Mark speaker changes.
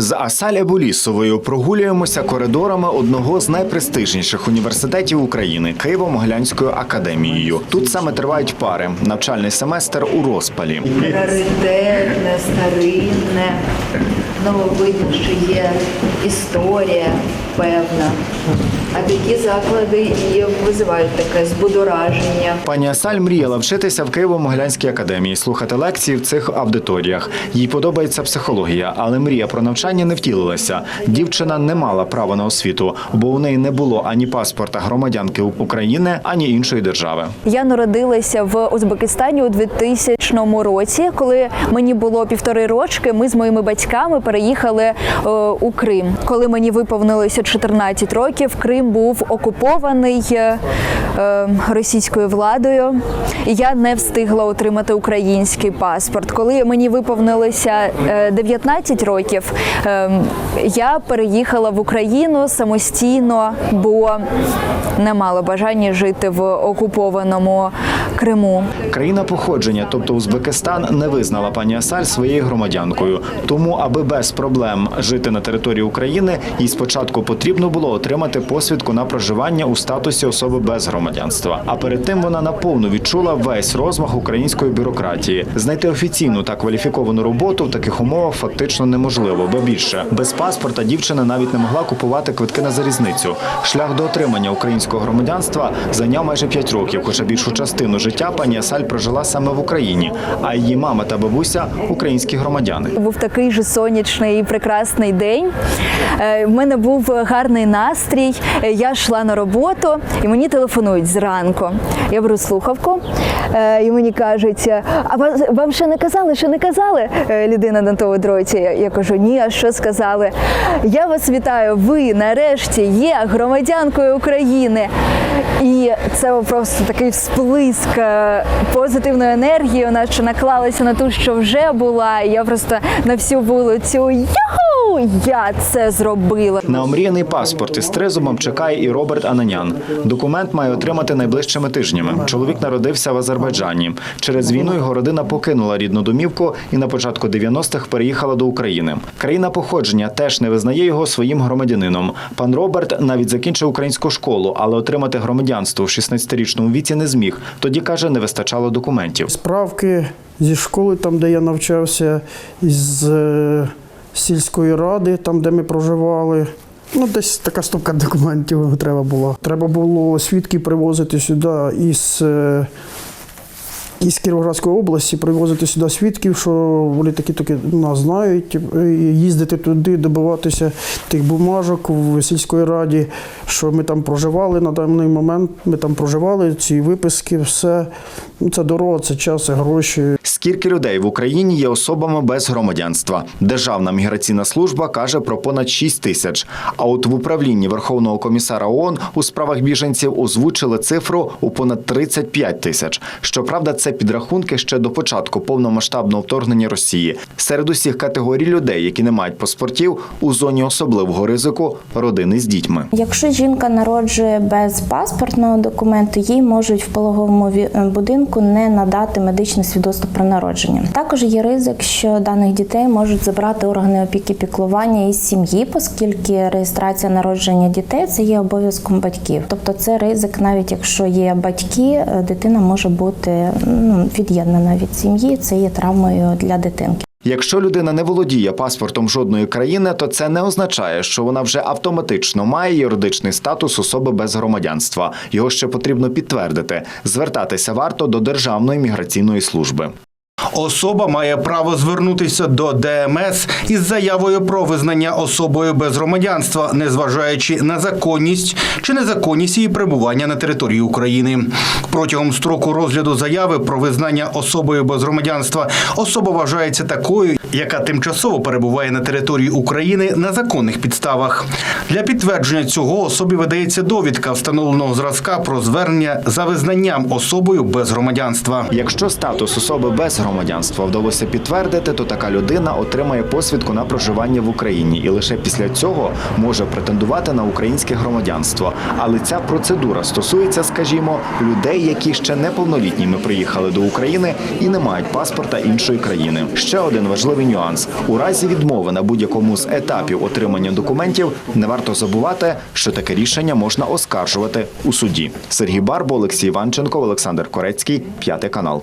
Speaker 1: З Асаля Болісовою прогулюємося коридорами одного з найпрестижніших університетів України Києво-Могилянською академією. Тут саме тривають пари. Навчальний семестр у розпалі.
Speaker 2: раритетне, старинне. Ну, видно, що є історія певна. А такі заклади і визивають таке збудораження.
Speaker 1: Пані Асаль мріяла вчитися в Києво-Могилянській академії, слухати лекції в цих аудиторіях. Їй подобається психологія, але мрія про навчання не втілилася. Дівчина не мала права на освіту, бо у неї не було ані паспорта громадянки України, ані іншої держави.
Speaker 3: Я народилася в Узбекистані у 2000 році. Коли мені було півтори рочки, ми з моїми батьками переїхали е, у Крим. Коли мені виповнилося 14 років, Крим був окупований е, е, російською владою. І я не встигла отримати український паспорт. Коли мені виповнилося е, 19 років, е, я переїхала в Україну самостійно, бо не мала бажання жити в окупованому Криму.
Speaker 1: Країна походження, тобто Узбекистан, не визнала пані Асаль своєю громадянкою. Тому, аби без проблем жити на території України, їй спочатку потрібно було отримати посвідку на проживання у статусі особи без громадянства. А перед тим вона наповну відчула весь розмах української бюрократії. Знайти офіційну та кваліфіковану роботу в таких умовах фактично неможливо, бо більше без паспорта дівчина навіть не могла купувати квитки на залізницю. Шлях до отримання українського громадянства зайняв майже 5 років, хоча більшу частину життя пані Асаль прожила саме в Україні, а її мама та бабуся українські громадяни.
Speaker 3: Був такий же сонячний і прекрасний день. Е, В мене був гарний настрій. Е, Я йшла на роботу, і мені телефонують зранку. Я беру слухавку, е, і мені кажуть: а вам ще не казали, ще не казали? Е, Людина на тому дроті. Я кажу, ні, а що сказали? Я вас вітаю. Ви нарешті є громадянкою України. І це просто такий всплиск е, позитивної енергії, вона що наклалася на ту, що вже була. І я просто на всю вулицю Я це зробила.
Speaker 1: На омріяний паспорт із тризубом чекає і Роберт Ананян. Документ має отримати найближчими тижнями. Чоловік народився в Азербайджані. Через війну його родина покинула рідну домівку і на початку 90-х переїхала до України. Країна походження теж не визнає його своїм громадянином. Пан Роберт навіть закінчив українську школу, але отримати громадянство в 16-річному віці не зміг. Тоді каже, не вистачало документів.
Speaker 4: Справки зі школи, там, де я навчався, із е, сільської ради, там, де ми проживали. Ну, десь така стопка документів треба було. Треба було свідки привозити сюди із, е, із Кіровоградської області, привозити сюди свідків, що вони такі таки нас знають, їздити туди, добиватися тих бумажок в сільської раді, що ми там проживали на даний момент. Ми там проживали, ці виписки, все. Ну, це дорога, це час, це гроші.
Speaker 1: Скільки людей в Україні є особами без громадянства? Державна міграційна служба каже про понад 6 тисяч. А от в управлінні Верховного комісара ООН у справах біженців озвучили цифру у понад 35 тисяч. Щоправда, це підрахунки ще до початку повномасштабного вторгнення Росії. Серед усіх категорій людей, які не мають паспортів, у зоні особливого ризику родини з дітьми.
Speaker 5: Якщо жінка народжує без паспортного документу, їй можуть в пологовому е, будинку не надати медичне свідоцтво про народження. Також є ризик, що даних дітей можуть забрати органи опіки піклування із сім'ї, оскільки реєстрація народження дітей це є обов'язком батьків. Тобто це ризик, навіть якщо є батьки, е, дитина може бути ну, від'єднана від сім'ї. Це є травмою для дитинки.
Speaker 1: Якщо людина не володіє паспортом жодної країни, то це не означає, що вона вже автоматично має юридичний статус особи без громадянства. Його ще потрібно підтвердити. Звертатися варто до Державної міграційної служби.
Speaker 6: Особа має право звернутися до ДМС із заявою про визнання особою без громадянства, незважаючи на законність чи незаконність її перебування на території України. Протягом строку розгляду заяви про визнання особою без громадянства особа вважається такою, яка тимчасово перебуває на території України на законних підставах. Для підтвердження цього особі видається довідка встановленого зразка про звернення за визнанням особою без громадянства.
Speaker 1: Якщо статус особи без громадянства громадянства вдалося підтвердити, то така людина отримає посвідку на проживання в Україні і лише після цього може претендувати на українське громадянство. Але ця процедура стосується, скажімо, людей, які ще неповнолітніми приїхали до України і не мають паспорта іншої країни. Ще один важливий нюанс: у разі відмови на будь-якому з етапів отримання документів не варто забувати, що таке рішення можна оскаржувати у суді. Сергій Барбо, Олексій Іванченко, Олександр Корецький, п'ятий канал.